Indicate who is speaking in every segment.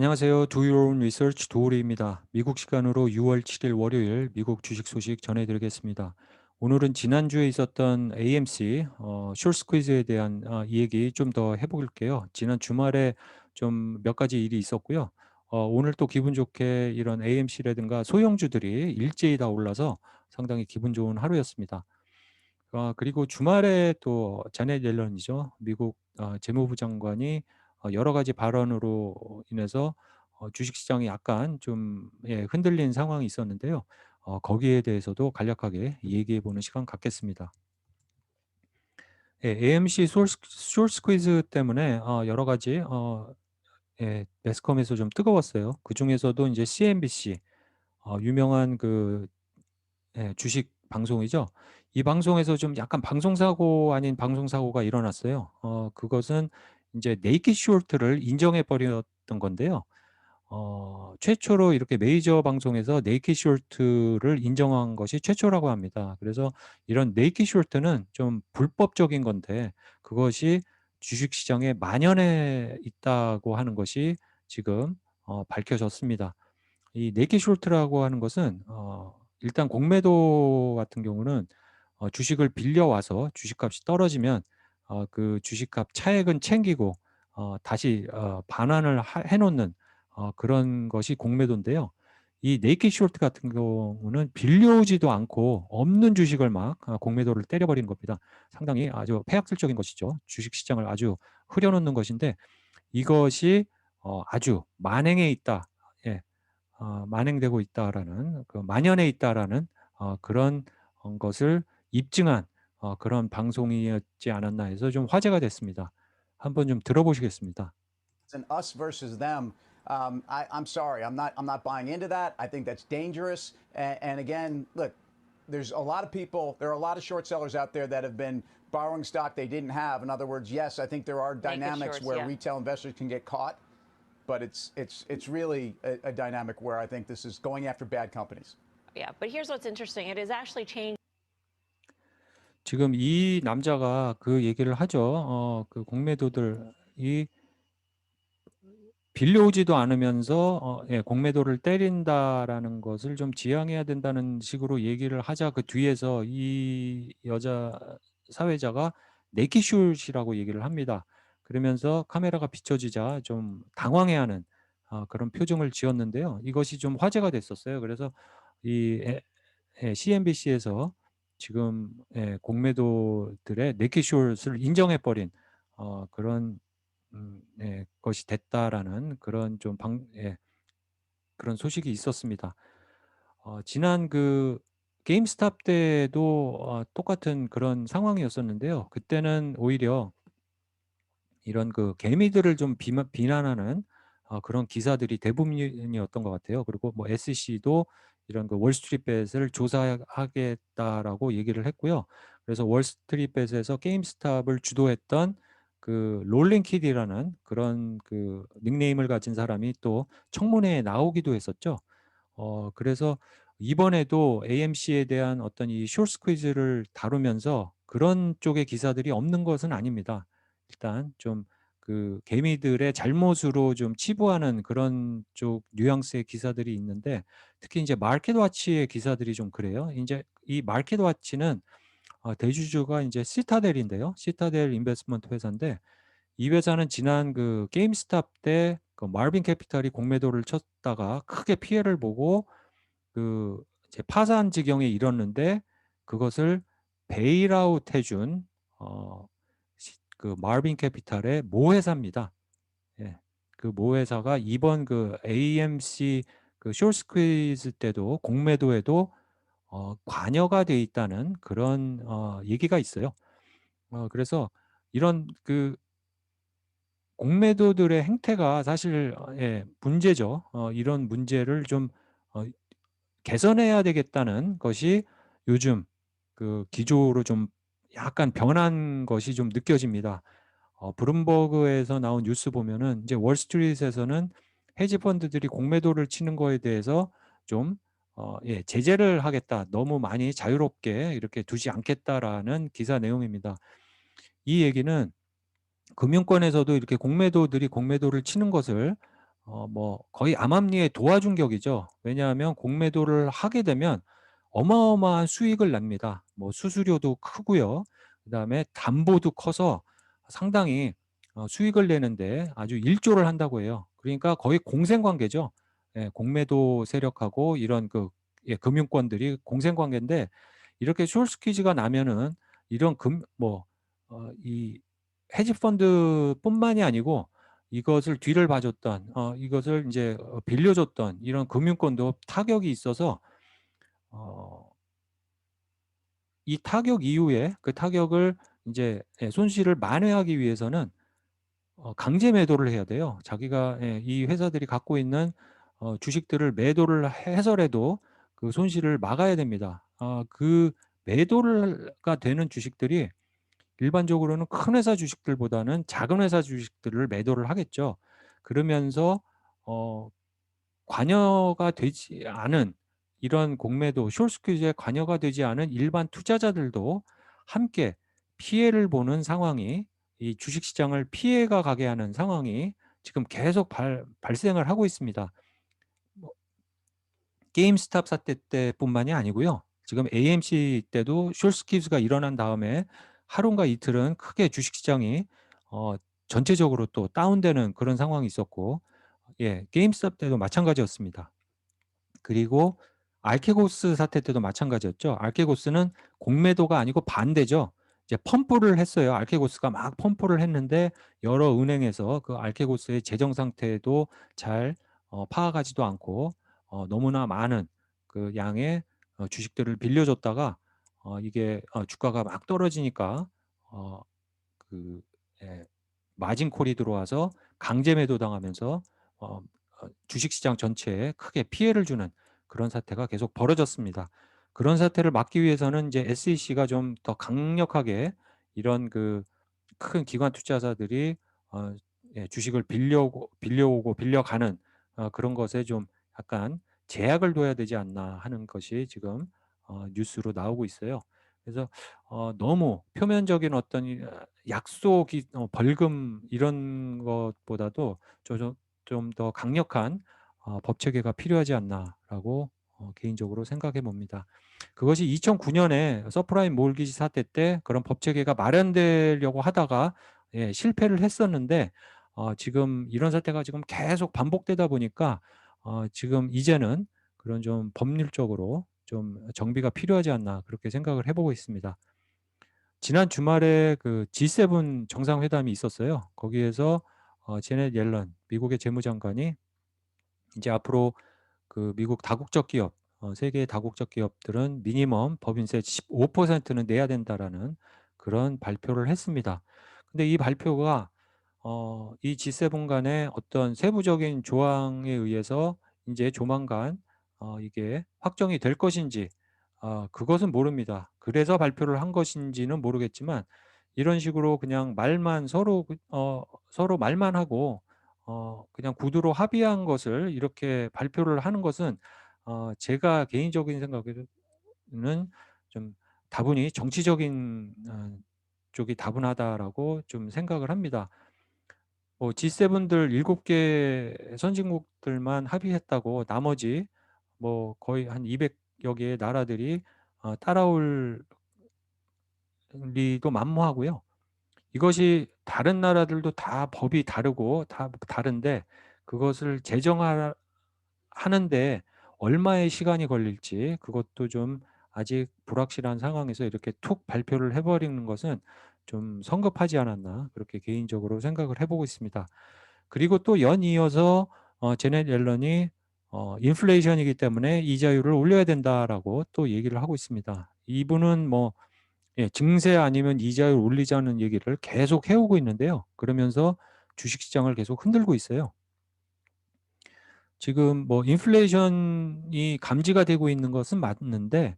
Speaker 1: 안녕하세요. Own Research 도우리입니다. 미국 시간으로 6월 7일 월요일 미국 주식 소식 전해드리겠습니다. 오늘은 지난주에 있었던 AMC 어, 숏 스퀴즈에 대한 어, 이야기 좀 더 해볼게요. 지난 주말에 좀 몇 가지 일이 있었고요. 어, 오늘 또 기분 좋게 이런 AMC라든가 소형주들이 일제히 다 올라서 상당히 기분 좋은 하루였습니다. 어, 그리고 주말에 또 자넷 옐런이죠. 미국 어, 재무부 장관이 어, 여러 가지 발언으로 인해서 어, 주식시장이 약간 좀 예, 흔들린 상황이 있었는데요. 어, 거기에 대해서도 간략하게 얘기해 보는 시간 갖겠습니다. 예, AMC 숏 스퀴즈 때문에 어, 여러 가지 어, 예, 매스컴에서 좀 뜨거웠어요. 그 중에서도 이제 CNBC 어, 유명한 그 예, 주식 방송이죠. 이 방송에서 좀 약간 방송사고 아닌 방송사고가 일어났어요. 어, 그것은 이제 네이키 숄트를 인정해 버렸던 건데요. 어, 최초로 이렇게 메이저 방송에서 네이키 숄트를 인정한 것이 최초라고 합니다. 그래서 이런 네이키 숄트는 좀 불법적인 건데 그것이 주식시장에 만연해 있다고 하는 것이 지금 어, 밝혀졌습니다. 이 네이키 숄트라고 하는 것은 어, 일단 공매도 같은 경우는 어, 주식을 빌려와서 주식값이 떨어지면 어, 그 주식값 차액은 챙기고 어, 다시 어, 반환을 하, 해놓는 어, 그런 것이 공매도인데요. 이 네이키 숄트 같은 경우는 빌려오지도 않고 없는 주식을 막 어, 공매도를 때려버리는 겁니다. 상당히 아주 폐악질적인 것이죠. 주식시장을 아주 흐려놓는 것인데 이것이 어, 아주 만행해 있다. 예, 어, 만행되고 있다라는 그 만연해 있다라는 어, 그런 어, 것을 입증한 어, 그런 방송이었지 않았나 해서 좀 화제가 됐습니다. 한번 좀 들어보시겠습니다.
Speaker 2: and us versus them. Um, I, I'm sorry, I'm not. I'm not buying into that. I think that's dangerous. And, and again, look, there's a lot of people. There are a lot of short sellers out there that have been borrowing stock they didn't have. In other words, yes, I think there are
Speaker 3: Naked
Speaker 2: dynamics
Speaker 3: shorts,
Speaker 2: where
Speaker 3: yeah.
Speaker 2: retail investors can get caught, but it's it's it's really a, a dynamic where I think this is going after bad companies.
Speaker 3: Yeah, but here's what's interesting. It is actually changed
Speaker 1: 지금 이 남자가 그 얘기를 하죠. 어, 그 공매도들이 빌려오지도 않으면서 어, 예, 공매도를 때린다라는 것을 좀 지양해야 된다는 식으로 얘기를 하자 그 뒤에서 이 여자 사회자가 네키슛이라고 얘기를 합니다. 그러면서 카메라가 비춰지자 좀 당황해하는 어, 그런 표정을 지었는데요. 이것이 좀 화제가 됐었어요. 그래서 이 CNBC에서 지금 예, 공매도들의 네키슛을 인정해버린 어, 그런 음, 예, 것이 됐다라는 그런 좀 방, 예, 그런 소식이 있었습니다. 어, 지난 그 게임스탑 때도 어, 똑같은 그런 상황이었었는데요. 그때는 오히려 이런 그 개미들을 좀 비마, 비난하는 어, 그런 기사들이 대부분이었던 것 같아요. 그리고 뭐 SC도 이런 그 월스트리트벳을 조사하겠다라고 얘기를 했고요. 그래서 월스트리트벳에서 게임스탑을 주도했던 그 롤링 키디라는 그런 그 닉네임을 가진 사람이 또 청문회에 나오기도 했었죠. 어 그래서 이번에도 AMC에 대한 어떤 이숏 퀴즈를 다루면서 그런 쪽의 기사들이 없는 것은 아닙니다. 일단 좀 그 개미들의 잘못으로 좀 치부하는 그런 쪽 뉘앙스의 기사들이 있는데 특히 이제 마켓워치의 기사들이 좀 그래요. 이제 이 마켓워치는 어, 대주주가 이제 시타델인데요. 시타델 인베스트먼트 회사인데 이 회사는 지난 그 게임스탑 때 그 마빈 캐피탈이 공매도를 쳤다가 크게 피해를 보고 그 이제 파산 지경에 이뤘는데 그것을 베일아웃 해준 어, 그 마빈 캐피탈의 모 회사입니다. 예. 그 모 회사가 이번 그 AMC 그 숏스퀴즈 때도 공매도에도 어, 관여가 돼 있다는 그런 어, 얘기가 있어요. 어, 그래서 이런 그 공매도들의 행태가 사실 어, 예, 문제죠. 어, 이런 문제를 좀 어, 개선해야 되겠다는 것이 요즘 그 기조로 좀 약간 변한 것이 좀 느껴집니다. 어, 브룸버그에서 나온 뉴스 보면은 이제 월스트리트에서는 헤지 펀드들이 공매도를 치는 거에 대해서 좀 어, 예, 제재를 하겠다. 너무 많이 자유롭게 이렇게 두지 않겠다라는 기사 내용입니다. 이 얘기는 금융권에서도 이렇게 공매도들이 공매도를 치는 것을 어 뭐 거의 암암리에 도와준 격이죠. 왜냐하면 공매도를 하게 되면 어마어마한 수익을 냅니다. 뭐 수수료도 크고요. 그다음에 담보도 커서 상당히 어 수익을 내는데 아주 일조를 한다고 해요. 그러니까 거의 공생관계죠. 예 공매도 세력하고 이런 그 예 금융권들이 공생관계인데 이렇게 숄스퀴즈가 나면은 이런 금뭐어이 헤지 펀드뿐만이 아니고 이것을 뒤를 봐 줬던 어 이것을 인제 어 빌려 줬던 이런 금융권도 타격이 있어서 어 이 타격 이후에 그 타격을 인제 예 손실을 만회하기 위해서는 어 강제 매도를 해야 돼요. 자기가 예 이 회사들이 갖고 있는 어 주식들을 매도를 해서라도 그 손실을 막아야 됩니다. 아 그 매도를 가 되는 주식들이 일반적으로는 큰 회사 주식들보다는 작은 회사 주식들을 매도를 하겠죠. 그러면서 어 관여가 되지 않은 이런 공매도 숄스퀴즈에 관여가 되지 않은 일반 투자자들도 함께 피해를 보는 상황이 이 주식 시장을 피해가 가게 하는 상황이 지금 계속 발 발생을 하고 있습니다. 뭐 게임스탑 사태 때뿐만이 아니고요. 지금 AMC 때도 숄스퀴즈가 일어난 다음에 하루인가 이틀은 크게 주식 시장이 어 전체적으로 또 다운되는 그런 상황이 있었고 예 게임스탑 때도 마찬가지였습니다. 그리고 알케고스 사태 때도 마찬가지였죠. 알케고스는 공매도가 아니고 반대죠. 이제 펌프를 했어요. 알케고스가 막 펌프를 했는데 여러 은행에서 그 알케고스의 재정 상태도 잘 어 파악하지도 않고 어 너무나 많은 그 양의 어 주식들을 빌려 줬다가 어 이게 어 주가가 막 떨어지니까 어 그 예 마진 콜이 들어와서 강제 매도당하면서 어어 주식 시장 전체에 크게 피해를 주는 그런 사태가 계속 벌어졌습니다. 그런 사태를 막기 위해서는 인제 SEC가 좀 더 강력하게 이런 그 큰 기관 투자자들이 어 예 주식을 빌려오고 빌려오고 빌려가는 어 그런 것에 좀 약간 제약을 둬야 되지 않나 하는 것이 지금 어 뉴스로 나오고 있어요. 그래서 어 너무 표면적인 어떤 약속이 어 벌금 이런 것보다도 조좀더 강력한 어 법 체계가 필요하지 않나라고 어 개인적으로 생각해 봅니다. 그것이 2009 년에 서프라임 모기지 사태 때 그런 법 체계가 마련되려고 하다가 예 실패를 했었는데 어 지금 이런 사태가 지금 계속 반복되다 보니까 어 지금 이제는 그런 좀 법률적으로 좀 정비가 필요하지 않나 그렇게 생각을 해 보고 있습니다. 지난 주말에 그 G7 정상회담이 있었어요. 거기에서 어 제넷 옐런 미국의 재무장관이 인제 앞으로 그 미국 다국적 기업 어 세계 다국적 기업들은 미니멈 법인세 15%는 내야 된다라는 그런 발표를 했습니다. 근데 이 발표가 어 이 G7 간의 어떤 세부적인 조항에 의해서 인제 조만간 어 이게 확정이 될 것인지 아 그것은 모릅니다. 그래서 발표를 한 것인지는 모르겠지만 이런 식으로 그냥 말만 서로 그어 서로 말만 하고 어 그냥 구두로 합의한 것을 이렇게 발표를 하는 것은 어 제가 개인적인 생각에는 좀 다분히 정치적인 어 쪽이 다분하다라고 좀 생각을 합니다. 뭐 G7들 7개 선진국들만 합의했다고 나머지 뭐 거의 한 200여 개의 나라들이 어 따라올 리도 만무하고요. 이것이 다른 나라들도 다 법이 다르고 다 다른데 그것을 제정하 하는데 얼마의 시간이 걸릴지 그것도 좀 아직 불확실한 상황에서 이렇게 툭 발표를 해 버리는 것은 좀 성급하지 않았나 그렇게 개인적으로 생각을 해 보고 있습니다. 그리고 또 연이어서 어 제넷 옐런이 어 "인플레이션이기 때문에 이자율을 올려야 된다."라고 또 얘기를 하고 있습니다. 이분은 뭐 예 증세 아니면 이자율 올리자는 얘기를 계속 해 오고 있는데요. 그러면서 주식 시장을 계속 흔들고 있어요. 지금 뭐 인플레이션이 감지가 되고 있는 것은 맞는데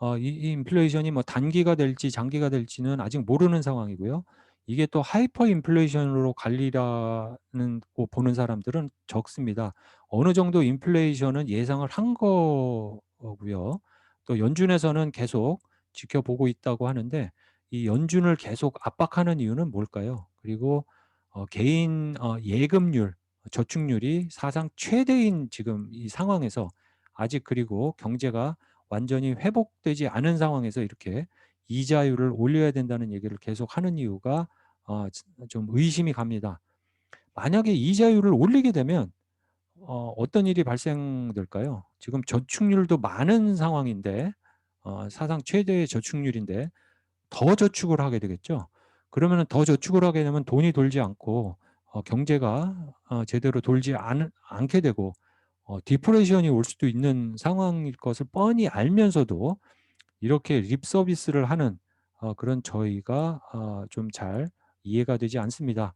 Speaker 1: 어 이 이 인플레이션이 뭐 단기가 될지 장기가 될지는 아직 모르는 상황이고요. 이게 또 하이퍼 인플레이션으로 갈리라는 고 보는 사람들은 적습니다. 어느 정도 인플레이션은 예상을 한 거고요. 또 연준에서는 계속 지켜보고 있다고 하는데 이 연준을 계속 압박하는 이유는 뭘까요? 그리고 어 개인 어 예금률 저축률이 사상 최대인 지금 이 상황에서 아직 그리고 경제가 완전히 회복되지 않은 상황에서 이렇게 이자율을 올려야 된다는 얘기를 계속 하는 이유가 어, 좀 의심이 갑니다. 만약에 이자율을 올리게 되면 어, 어떤 일이 발생될까요? 지금 저축률도 많은 상황인데 어, 사상 최대의 저축률인데 더 저축을 하게 되겠죠. 그러면 더 저축을 하게 되면 돈이 돌지 않고 어, 경제가 어, 제대로 돌지 않, 않게 되고 어, 디프레션이 올 수도 있는 상황일 것을 뻔히 알면서도 이렇게 립 서비스를 하는 어, 그런 저희가 어, 좀 잘 이해가 되지 않습니다.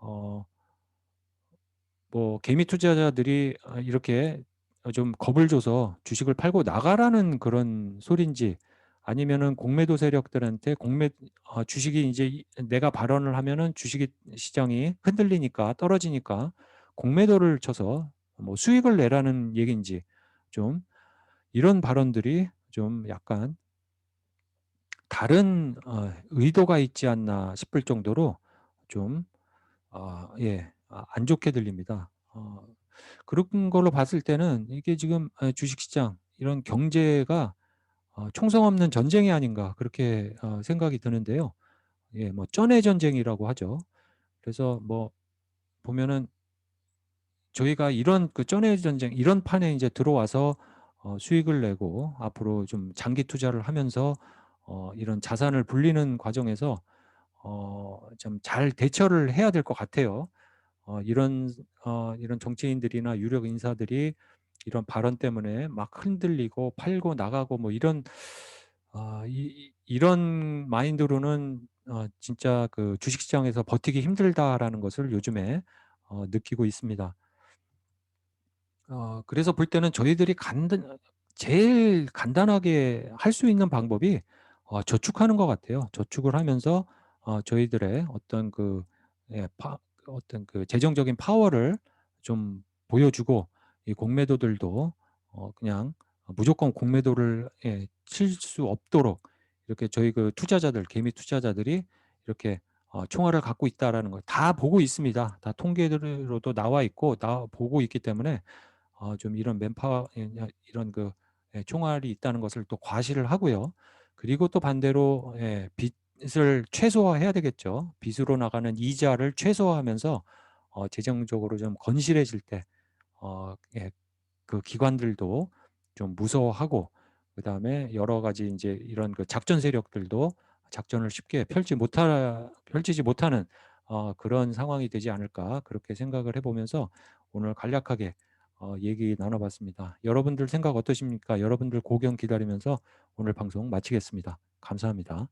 Speaker 1: 어, 뭐 개미 투자자들이 아, 이렇게 어, 좀 겁을 줘서 주식을 팔고 나가라는 그런 소린지 아니면은 공매도 세력들한테 공매 어, 주식이 이제 이- 내가 발언을 하면은 주식 시장이 흔들리니까 떨어지니까 공매도를 쳐서 뭐 수익을 내라는 얘기인지 좀 이런 발언들이 좀 약간 다른 어, 의도가 있지 않나 싶을 정도로 좀 아, 예, 아, 안 좋게 들립니다. 어, 그런 걸로 봤을 때는 이게 지금 에, 주식시장 이런 경제가 어, 총성 없는 전쟁이 아닌가 그렇게 어, 생각이 드는데요. 예, 뭐 쩐의 전쟁이라고 하죠. 그래서 뭐 보면은 저희가 이런 그 쩐의 전쟁 이런 판에 이제 들어와서 어, 수익을 내고 앞으로 좀 장기 투자를 하면서 어, 이런 자산을 불리는 과정에서 어, 좀 잘 대처를 해야 될 것 같아요. 어, 이런 어, 이런 정치인들이나 유력 인사들이 이런 발언 때문에 막 흔들리고 팔고 나가고 뭐 이런 아, 이, 이- 이런 마인드로는 어, 진짜 그 주식시장에서 버티기 힘들다라는 것을 요즘에 어, 느끼고 있습니다. 어, 그래서 볼 때는 저희들이 간단, 제일 간단하게 할 수 있는 방법이 어, 저축하는 것 같아요. 저축을 하면서 어, 저희들의 어떤 그 예, 파, 어떤 그 재정적인 파워를 좀 보여주고 이 공매도들도 어, 그냥 무조건 공매도를 예, 칠 수 없도록 이렇게 저희 그 투자자들 개미 투자자들이 이렇게 어, 총알을 갖고 있다라는 걸 다 보고 있습니다. 다 통계로도 나와 있고 나 보고 있기 때문에 어, 좀 이런 맨파워 이런 그 예, 총알이 있다는 것을 또 과시를 하고요. 그리고 또 반대로 예, 빚 을 최소화해야 되겠죠. 빚으로 나가는 이자를 최소화하면서 어, 재정적으로 좀 건실해질 때 어, 예, 그 기관들도 좀 무서워하고 그 다음에 여러 가지 이제 이런 그 작전 세력들도 작전을 쉽게 펼치 못하 펼치지 못하는 어, 그런 상황이 되지 않을까 그렇게 생각을 해보면서 오늘 간략하게 어, 얘기 나눠봤습니다. 여러분들 생각 어떠십니까? 여러분들 고견 기다리면서 오늘 방송 마치겠습니다. 감사합니다.